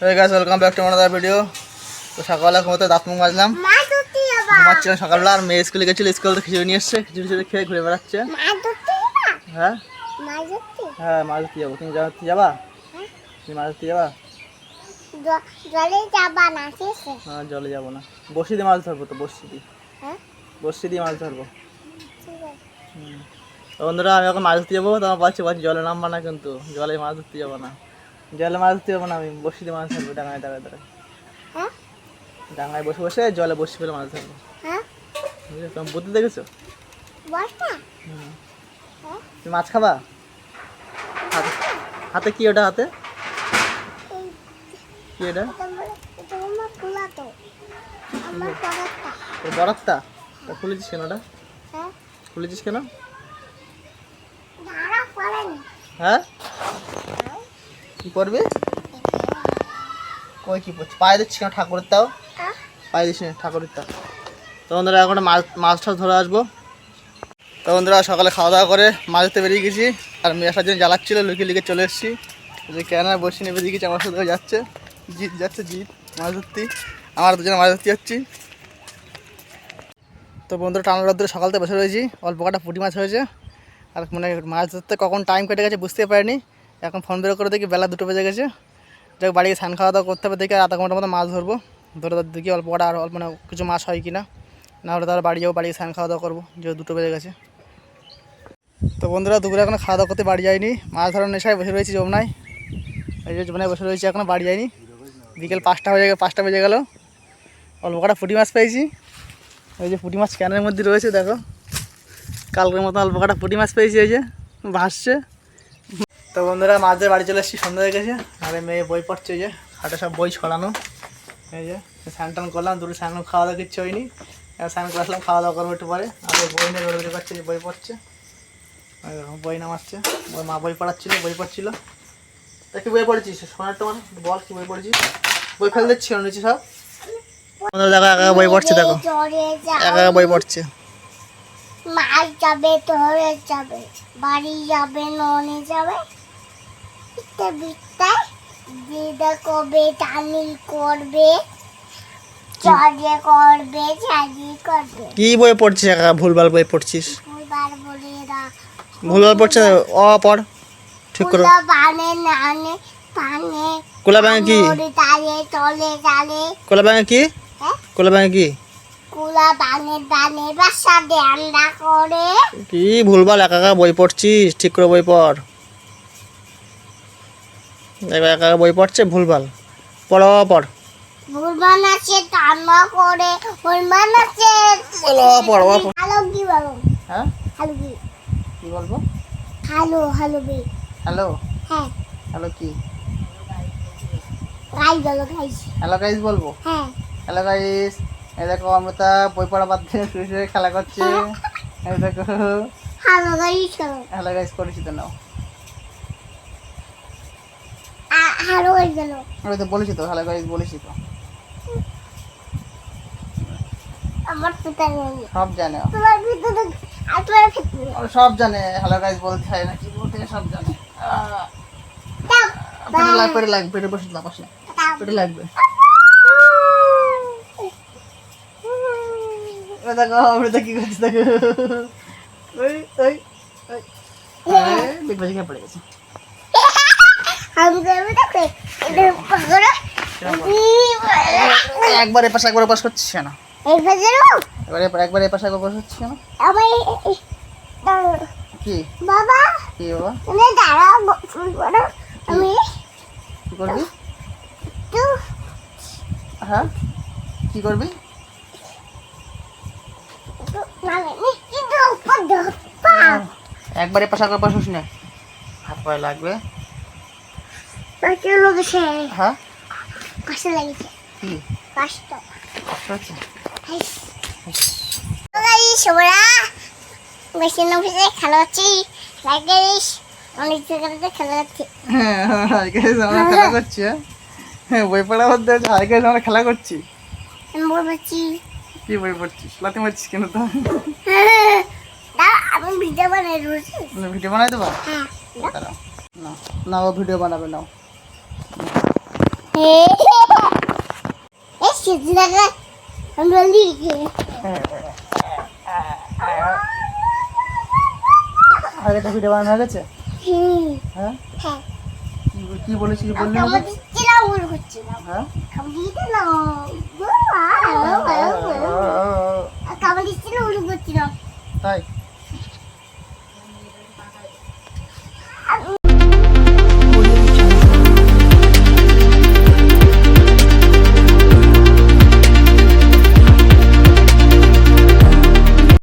হয়ে গেছে welcome back to মানাদার ভিডিও তো সকালে ঘুমোতে দাঁত মুখ মাজলাম। ঘুমাচ্ছিলাম সকালবেলা আর মেয়ে স্কুলে গেছিল স্কুল থেকে খিচুড়ি নিয়ে এসছে খিচুড়ি খিচুড়ি খেয়ে ঘুরে বেড়াচ্ছে। হ্যাঁ? হ্যাঁ মাছ ধরতে যাব। তুমি ধরতে যাবা? তুমি মাছ ধরতে যাবা? জলে যাবা না হ্যাঁ জলে যাব না। বসি দিয়ে মাছ ধরবো তো বসি দিয়ে। হ্যাঁ? বসি দিয়ে মাছ ধরবো। বন্ধুরা আমি এখন মাছ ধরতে যাব তোমার বলছি বলছি জলে নামবা না কিন্তু। জলে মাছ ধরতে যাব না। জলে মাছ ধরতে যাব না আমি বসি দিয়ে মাছ ধরবো ডাঙায় ডাঙায় ডাঙায় হ্যাঁ? ডাঙায় বসে বসে জলে বসে ফেলে মাছ ধরবো। হ্যাঁ? বুঝলে? বুদ্ধি দেখেছ? হ্যাঁ? তুমি মাছ খাবা? হাতে কি ওটা হাতে? কি এটা? বরাতটা খুলেছিস কেন ওটা? খুলেছিস কেন? হ্যাঁ? কি করবি? কই কি করছিস পায়ে দিচ্ছি কেন ঠাকুরের তাও। হ্যাঁ। পায়ে দিচ্ছি না ঠাকুরের তা তো বন্ধুরা এখন মাছ মাছ টাছ ধরে আসব। তো বন্ধুরা সকালে খাওয়া দাওয়া করে মাছ ধরতে বেরিয়ে গেছি। আর মেয়ে আসার জন্য জ্বালাচ্ছিল লুকিয়ে লুকিয়ে চলে এসেছি। যে কেন বসে নেবে দিকে আমার সাথে যাচ্ছে। জিত যাচ্ছে জিত মাছ ধরতে। আমার দুজনে মাছ ধরতে যাচ্ছি। তো বন্ধুরা টানা রোদ্রে সকাল থেকে বসে রয়েছি। অল্প কটা পুঁটি মাছ হয়েছে। আর মানে মাছ ধরতে কখন টাইম কেটে গেছে বুঝতে পারিনি। এখন ফোন বের করে দেখি, বেলা দুটো বেজে গেছে। যাক, বাড়ি গিয়ে স্নান খাওয়া দাওয়া করতে হবে, দেখি আধা ঘণ্টার মতো মাছ ধরবো। ধরে দেখি অল্প কটা আর অল্প মানে কিছু মাছ হয় কি না না হলে তাহলে বাড়ি যাব, বাড়ি গিয়ে স্নান খাওয়া দাওয়া করব যে দুটো বেজে গেছে। তো বন্ধুরা, দুপুরে এখন খাওয়া দাওয়া করতে বাড়ি যায়নি মাছ ধরার নেশায় বসে রয়েছি যমুনায়। এই যে বসে রয়েছি, এখনও বাড়ি যায়নি বিকেল পাঁচটা বেজে গেল পাঁচটা বেজে গেল। অল্প কটা পুঁটি মাছ পেয়েছি। ওই যে পুঁটি মাছ ক্যানের মধ্যে রয়েছে, দেখো। কালকের মতো অল্প কটা পুঁটি মাছ পেয়েছি ওই যে ভাসছে। তো বন্ধুরা, মাঝে বাড়ি চলে এসেছি, সন্ধ্যা হয়ে গেছে। আর মেয়ে বই পড়ছে যে, হাটে সব বই ছড়ানো। এই যে, স্নান টান করলাম, দুটো স্নান খাওয়া দাওয়া কিচ্ছু হয়নি। স্নান করে আসলাম, খাওয়া দাওয়া করব একটু পরে। আর ওই বই নিয়ে বেরোতে পারছে যে বই পড়ছে। ওই বই নামাচ্ছে। ওর মা বই পড়াচ্ছিল, বই পড়ছিল। তা কি বই পড়েছিস? সোনার তোমার বল কি বই পড়েছিস? বই ফেলে দিচ্ছি নিচে সব। দেখো, একা বই পড়ছে, দেখো। একা বই পড়ছে। যাবে ধরে যাবে, বাড়ি যাবে, ননে যাবে। বিতে বিতে দিদা করবে টানি করবে চড়ে করবে চালি করবে। কি বই পড়ছিস একা? ভুলভাল বই পড়ছিস? ভুলবার বলে রাখ ভুলভাল পড়ছে? অ পড়। ঠিক করো। বানে নানে পানে কোলা ব্যাঙে কি? তালে তালে কোলা ব্যাঙে কি? হ্যাঁ? কোলা ব্যাঙে কি? কুলা বানে বানে বাসা দেয়ান্ডা করে। কি ভুলভাল একা একা বই পড়ছিস? ঠিক করে বই পড়। দেখো একা বই পড়ছে ভুলভাল। পড় পড়। ভুলবান আছে টান্না করে ভুলবান আছে। বলো অ পড় হ্যালো কি বলো? হ্যাঁ? হ্যালো কি? কি বলব? হ্যালো হ্যালো বি হ্যালো? হ্যাঁ। হ্যালো কি? গাই বলো গাইস। হ্যালো গাইস বলব? হ্যাঁ। হ্যালো গাইস এই দেখো অমৃতা বই পড়া বাদ দিয়ে শুয়ে শুয়ে খেলা করছে। এই দেখো। হ্যালো গাইস হ্যালো গাইস করেছি তো নাও। হ্যালো গাইস বলো আমি তো বলেছি তো হ্যালো গাইস বলেছি তো। আমার পিতা সব জানে। তোমার তো আর তোমার সব জানে হ্যালো গাইস বলতে হয় না বলতে সব জানে। পেটে লাগবে পেটে লাগবে পেটে বসে না বসে। পেটে লাগবে। কি করছে দেখো। ওই ওই ওই। দেখবে পড়ে গেছে আমি দেবো দেখো এটা পাগড়া একবার এপাশ একবার এপাশ করছিস কেন? একবার একবার এপাশ হচ্ছে তুমি করো কি? করবি? হ্যাঁ? কি করবি? একবার একবার এপাশ হচ্ছে না? হাত পায়ে লাগবে। পাশে লেগেছে হ্যাঁ? পাশে লেগেছে। কি? বেশি নফিসে খেলা হচ্ছি। অনেক জায়গাতে খেলা হচ্ছে। হ্যাঁ guys, আমরা খেলা করছি হ্যাঁ? হ্যাঁ বই পড়া মধ্যে হাই গাইস আমরা খেলা করছি। বলছি কি বই পড়ছিস? লাতে মারছিস কেন তো? আমি ভিডিও বানাই ভিডিও বানাই দেবো? হ্যাঁ না না ও ভিডিও বানাবে নাও। আর একটা ভিডিও বানানো হয়ে গেছে? হ্যাঁ? হ্যাঁ। কি- বললি হ্যাঁ? তাই?